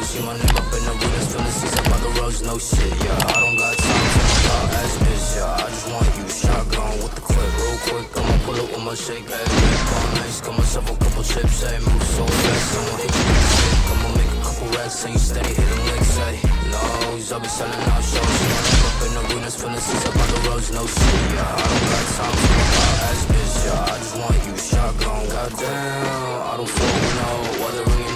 out. See my name up in the arenas, feeling seats up by the roads, no shit, yeah. I don't got time to talk ass bitch, yeah. I just want you shotgun with the clip, real quick. I'ma pull up with my shake, hey. All nice, got myself a couple chips, hey. Move so fast, I'ma hit you with the stick. I'ma make a couple racks, and you stay hitting licks, hey. Nose, I'll be selling out shows. See my name up in the arenas, feeling seats up by the roads, no shit, yeah. I don't got time to talk ass bitch, yeah. I just want you shotgun. Goddamn, I don't fuck no other ringing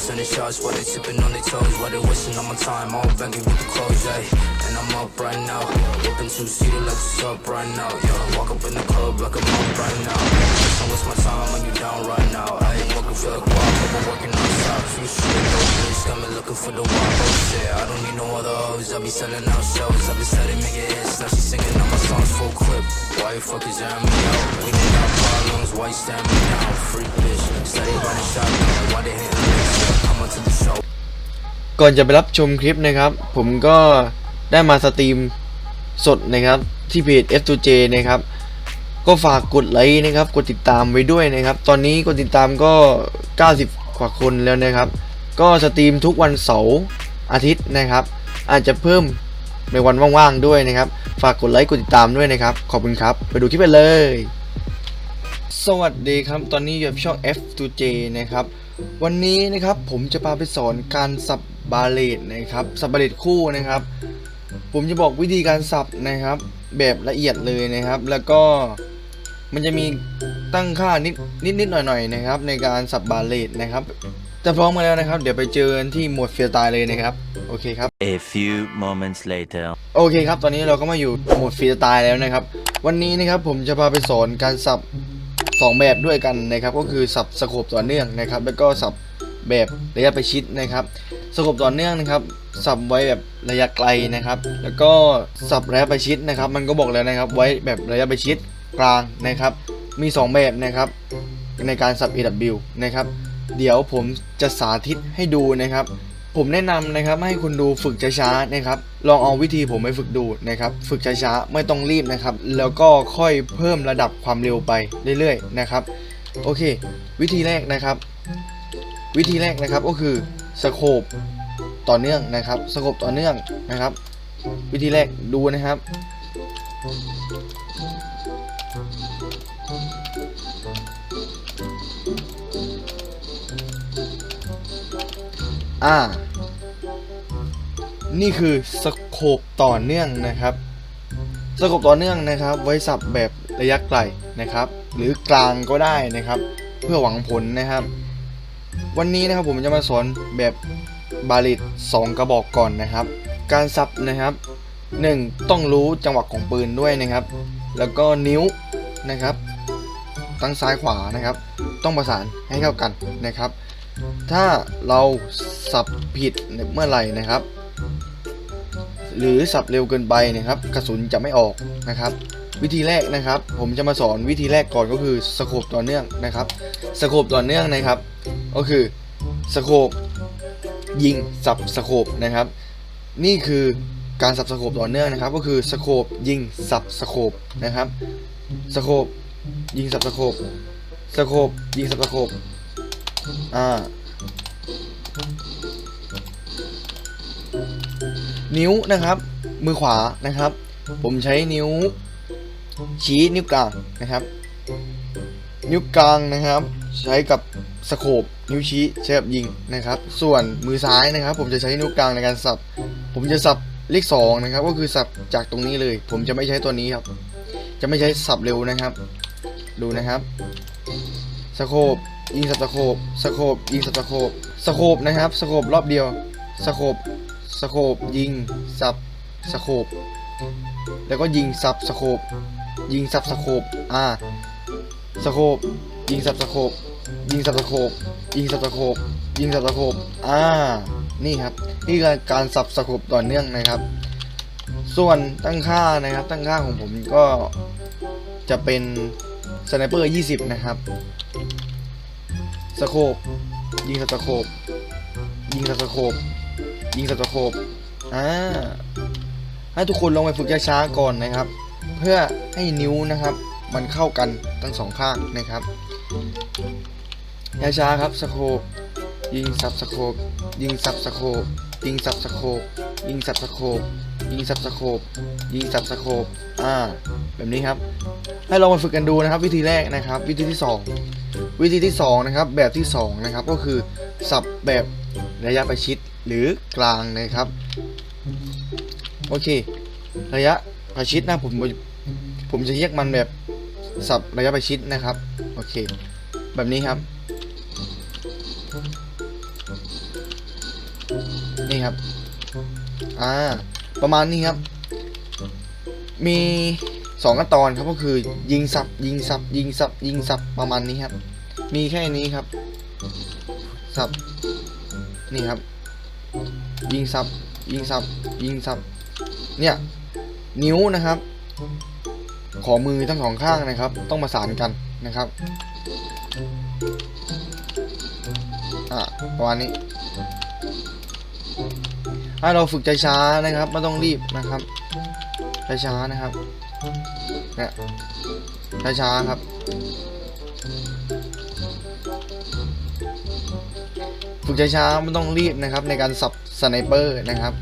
sending shots while they tipping on their toes, while they wasting on my time. All baggy with the clothes, ayy. And I'm up right now, whipping two seater like what's up right now, yeah. Walk up in the club like I'm up right now. Listen, what's my time when you down right now? I ain't working for the guap, but I'm working on top. You shit, no bitch, got me looking for the wop. Oh shit, I don't need no other hoes. I be selling out shows, I be selling make it hits. Now she singing all my songs full clip. Why you fuck is airing me out? We Those why you stand me down? Freak bitch, steady running shot, why they hitting this? come on to the show. ก่อนจะไปรับชมคลิปนะครับ ผมก็ได้มาสตรีมสดนะครับ ที่เพจ F2J นะครับ ก็ฝากกดไลค์นะครับ กดติดตามไว้ด้วยนะครับ ตอนนี้กดติดตามก็ 90 กว่าคนแล้วนะครับ ก็สตรีมทุกวันเสาร์อาทิตย์นะครับ อาจจะเพิ่มในวันว่างๆด้วยนะครับ ฝากกดไลค์กดติดตามด้วยนะครับ ขอบคุณครับ ไปดูคลิปกันเลย วัสดีครับ ตอนนี้อยู่กับช่อง F2J นะครับ วันนี้นะครับผมจะพาไปสอนการสับบาเลตนะครับ สับบาเลตคู่นะครับ ผมจะบอกวิธีการสับนะครับ แบบละเอียดเลยนะครับ แล้วก็มันจะมีตั้งค่านิดนิดนิดหน่อยหน่อยๆนะครับ ในการสับบาเลตนะครับ จะพร้อมกันแล้วนะครับ เดี๋ยวไปเจอกันที่โหมดเฟียร์ตายเลยนะครับ โอเคครับ A few moments later. โอเคครับ ตอนนี้เราก็มาอยู่โหมดฟรีสไตล์แล้วนะครับ วันนี้นะครับผมจะพาไปสอนการสับ 2 แบบด้วยกันนะครับก็คือสับสโคปต่อเนื่องนะครับแล้วก็สับแบบระยะประชิดนะครับสโคปต่อเนื่องนะครับสับไว้แบบระยะไกลนะครับ แล้วก็สับระยะประชิดนะครับ มันก็บอกแล้วนะครับไว้แบบระยะประชิดกลางนะครับ มี 2 แบบนะครับในการสับ AW นะครับเดี๋ยวผมจะสาธิตให้ดูนะครับ ผมแนะนำนะครับให้คุณดูฝึกช้าๆนะครับ ลองเอาวิธีผมไปฝึกดูนะครับ ฝึกช้าๆไม่ต้องรีบนะครับ แล้วก็ค่อยเพิ่มระดับความเร็วไปเรื่อยๆนะครับ โอเค วิธีแรกนะครับ วิธีแรกนะครับก็คือสโคปต่อเนื่องนะครับสโคปต่อเนื่องนะครับ วิธีแรกดูนะครับ อ่า นี่คือสโคปต่อเนื่องนะครับ สโคปต่อเนื่องนะครับ ไว้สับแบบระยะไกลนะครับ หรือกลางก็ได้นะครับ เพื่อหวังผลนะครับ วันนี้นะครับผมจะมาสอนแบบบาลิต2กระบอกก่อนนะครับ การสับนะครับ 1. ต้องรู้จังหวะของปืนด้วยนะครับ แล้วก็นิ้วนะครับ ทั้งซ้ายขวานะครับ ต้องประสานให้เข้ากันนะครับ ถ้าเราสับผิดเมื่อไหร่นะครับ หรือสับเร็วเกินไปนะครับ กระสุนจะไม่ออกนะครับ วิธีแรกนะครับ ผมจะมาสอนวิธีแรกก่อนก็คือสโคปต่อเนื่องนะครับสโคปต่อเนื่องนะครับ ก็คือสโคปยิงสับสโคปนะครับ นี่คือการสับสโคปต่อเนื่องนะครับ ก็คือสโคปยิงสับสโคปนะครับสโคปยิงสับสโคปสโคปยิงสับสโคปอ่า นิ้วนะครับ มือขวานะครับ ผมใช้นิ้ว ชี้นิ้วกลางนะครับ นิ้วกลางนะครับ ใช้กับสโคปนิ้วชี้ใช้กับยิงนะครับ ส่วนมือซ้ายนะครับ ผมจะใช้นิ้วกลางในการสับ ผมจะสับเลขสองนะครับ ก็คือสับจากตรงนี้เลย ผมจะไม่ใช้ตัวนี้ครับ จะไม่ใช้สับเร็วนะครับ ดูนะครับสโคปยิงสับสโคปสโคปยิงสับสโคปสโคปนะครับสโคปรอบเดียวสโคป สโคปยิงสับสโคปแล้วก็ยิงสับสโคปยิงสับสโคปอ่าสโคปยิงสับสโคปยิงสับสโคปยิงสับสโคปยิงสับสโคปอ่านี่ครับนี่คือการสับสโคปต่อเนื่องนะครับ ส่วนตั้งค่านะครับ ตั้งค่าของผมก็จะเป็นสไนเปอร์20 นะครับสโคปยิงสโคปยิงสโคป ยิงสโคปอ่าให้ทุกคนลองไปฝึกช้าๆก่อนนะครับ เพื่อให้นิ้วนะครับ มันเข้ากันทั้งสองข้างนะครับช้าๆครับสโคปยิงสับสโคปยิงสับสโคปยิงสับสโคปยิงสับสโคปยิงสับสโคปยิงสับสโคปอ่า แบบนี้ครับ ให้ลองมาฝึกกันดูนะครับ วิธีแรกนะครับ วิธีที่สองวิธีที่สองนะครับแบบที่สองนะครับก็คือสับแบบระยะประชิด หรือกลางนะครับ โอเค ระยะประชิดนะผมผมจะเรียกมันแบบสับระยะประชิดนะครับ โอเค แบบนี้ครับ นี่ครับ อ่า ประมาณนี้ครับ มีสองขั้นตอนครับก็คือ ยิงสับ ยิงสับ ยิงสับ ยิงสับประมาณนี้ครับ มีแค่นี้ครับ สับ นี่ครับ ยิงสับยิงสับยิงสับเนี่ยนิ้วนะครับ ของมือทั้งสองข้างนะครับ ต้องประสานกันนะครับอ่าประมาณนี้ให้เราฝึกใจช้านะครับไม่ต้องรีบนะครับใจช้านะครับเนี่ยใจช้าครับ ฝึกใจช้าไม่ต้องรีบนะครับ ในการสับ สไนเปอร์นะครับ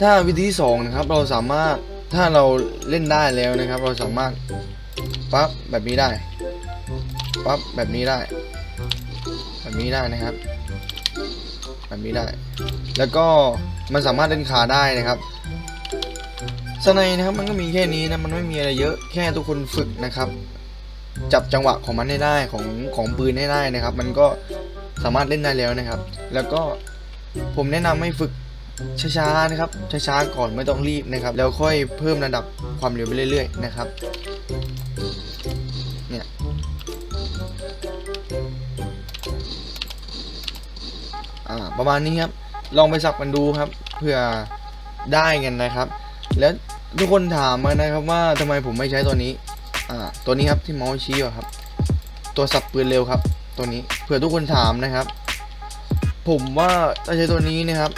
ถ้าวิธีที่สองนะครับเราสามารถถ้าเราเล่นได้แล้วนะครับ เราสามารถปั๊บแบบนี้ได้ปั๊บแบบนี้ได้ แบบนี้ได้นะครับ แบบนี้ได้ แล้วก็มันสามารถเล่นขาได้นะครับสไนนะครับมันก็มีแค่นี้นะมันไม่มีอะไรเยอะแค่ทุกคนฝึกนะครับ จับจังหวะของมันให้ได้ของของปืนให้ได้นะครับ มันก็ สามารถเล่นได้แล้วนะครับ แล้วก็ผมแนะนำให้ฝึกช้าๆนะครับช้าๆก่อนไม่ต้องรีบนะครับ แล้วค่อยเพิ่มระดับความเร็วไปเรื่อย ๆ นะครับเนี่ยประมาณนี้ครับ ลองไปสับกันดูครับเพื่อได้กันนะครับ แล้วทุกคนถามมานะครับว่าทำไมผมไม่ใช้ตัวนี้ อ่า ตัวนี้ครับที่เมาส์ชี้อะครับ ตัวสับปืนเร็วครับ ตัวนี้เผื่อทุกคนถามนะครับ ผมว่าถ้าใช้ตัวนี้นะครับ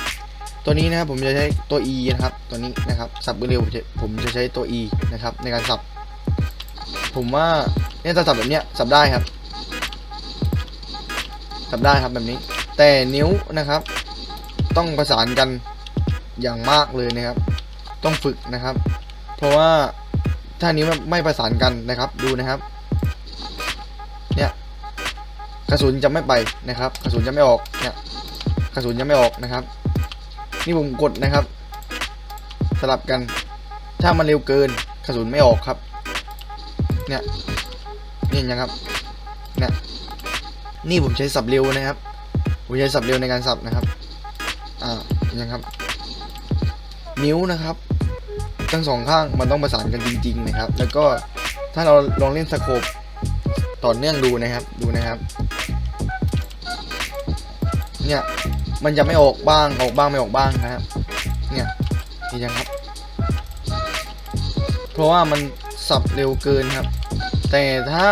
ตัวนี้นะครับผมจะใช้ตัว E นะครับ ตัวนี้นะครับสับเร็วผมจะผมจะใช้ตัว E นะครับ ในการสับ ผมว่าเนี่ยถ้าสับแบบเนี้ยสับได้ครับ สับได้ครับแบบนี้ แต่นิ้วนะครับ ต้องประสานกันอย่างมากเลยนะครับ ต้องฝึกนะครับ เพราะว่าถ้านี้วไม่ประสานกันนะครับ ดูนะครับ กระสุนจะไม่ไปนะครับกระสุนจะไม่ออกเนี่ยกระสุนจะไม่ออกนะครับ นี่ผมกดนะครับ สลับกัน ถ้ามันเร็วเกินกระสุนไม่ออกครับ เนี่ยนี่นะครับเนี่ยนี่ผมใช้สับเร็วนะครับผมใช้สับเร็วในการสับนะครับอ่าอย่างครับ นิ้วนะครับ ทั้งสองข้างมันต้องประสานกันจริง ๆ นะครับ แล้วก็ถ้าเราลองเล่นสโคปต่อเนื่องดูนะครับ ดูนะครับ เนี่ย มันจะไม่ออกบ้างออกบ้างไม่ออกบ้างนะครับ เนี่ยนี่ยังครับ เพราะว่ามันสับเร็วเกินครับ แต่ถ้า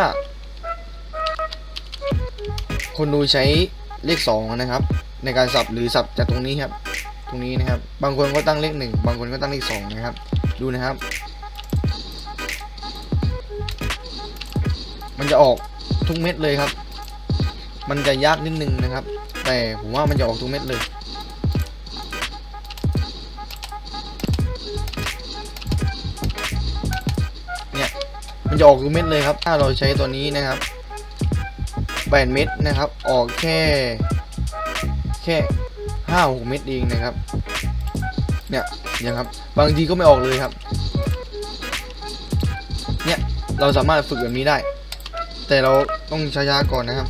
คนดูใช้เลขสองนะครับ ในการสับหรือสับจากตรงนี้ครับ ตรงนี้นะครับ บางคนก็ตั้งเลขหนึ่งบางคนก็ตั้งเลขสองนะครับ ดูนะครับ มันจะออกทุกเม็ดเลยครับ มันจะยากนิดนึงนะครับ แต่ผมว่ามันจะออกทุกเม็ดเลยเนี่ยมันจะออกทุกเม็ดเลยครับ ถ้าเราใช้ตัวนี้นะครับแปดเม็ดนะครับ ออกแค่แค่ห้าหกเม็ดเองนะครับ เนี่ยยังครับ บางทีก็ไม่ออกเลยครับ เนี่ยเราสามารถฝึกแบบนี้ได้ แต่เราต้องช้าๆก่อนนะครับ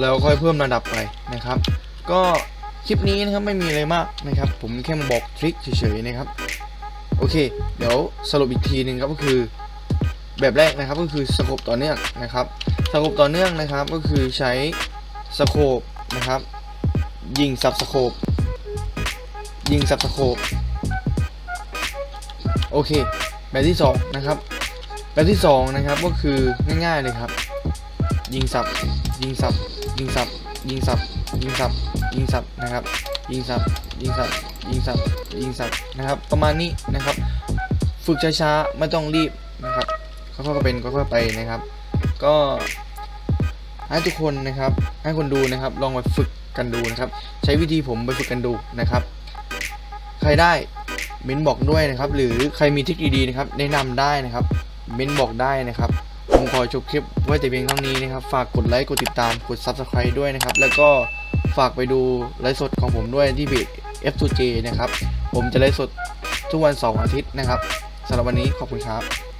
แล้วค่อยเพิ่มระดับไปนะครับ ก็คลิปนี้นะครับไม่มีอะไรมากนะครับ ผมแค่มาบอกทริคเฉยๆนะครับโอเค เดี๋ยวสรุปอีกทีหนึ่งครับก็คือแบบแรกนะครับก็คือสโคปต่อเนื่องนะครับสโคปต่อเนื่องนะครับก็คือใช้สโคปนะครับ ยิงสับสโคปยิงสับสโคปโอเค แบบที่สองนะครับแบบที่สองนะครับก็คือง่ายๆเลยครับ ยิงสับ ยิงสับ ยิงสับ ยิงสับ ยิงสับ ยิงสับนะครับ ยิงสับ ยิงสับ ยิงสับ ยิงสับนะครับ ประมาณนี้นะครับ ฝึกช้าๆ ไม่ต้องรีบนะครับค่อยๆเป็นค่อยๆไปนะครับ ก็ให้ทุกคนนะครับ ให้คนดูนะครับ ลองมาฝึกกันดูนะครับ ใช้วิธีผมไปฝึกกันดูนะครับ ใครได้เม้นบอกด้วยนะครับ หรือใครมีทริคดีๆนะครับ แนะนำได้นะครับ เม้นบอกได้นะครับ ผมขอจบคลิปไว้แต่เพียงเท่านี้นะครับ ฝากกดไลค์ กดติดตาม กด Subscribe ด้วยนะครับ แล้วก็ฝากไปดูไลฟ์สดของผมด้วยที่เพจ F2J นะครับ ผมจะไลฟ์สดทุกวันเสาร์อาทิตย์นะครับสำหรับวันนี้ขอบคุณครับ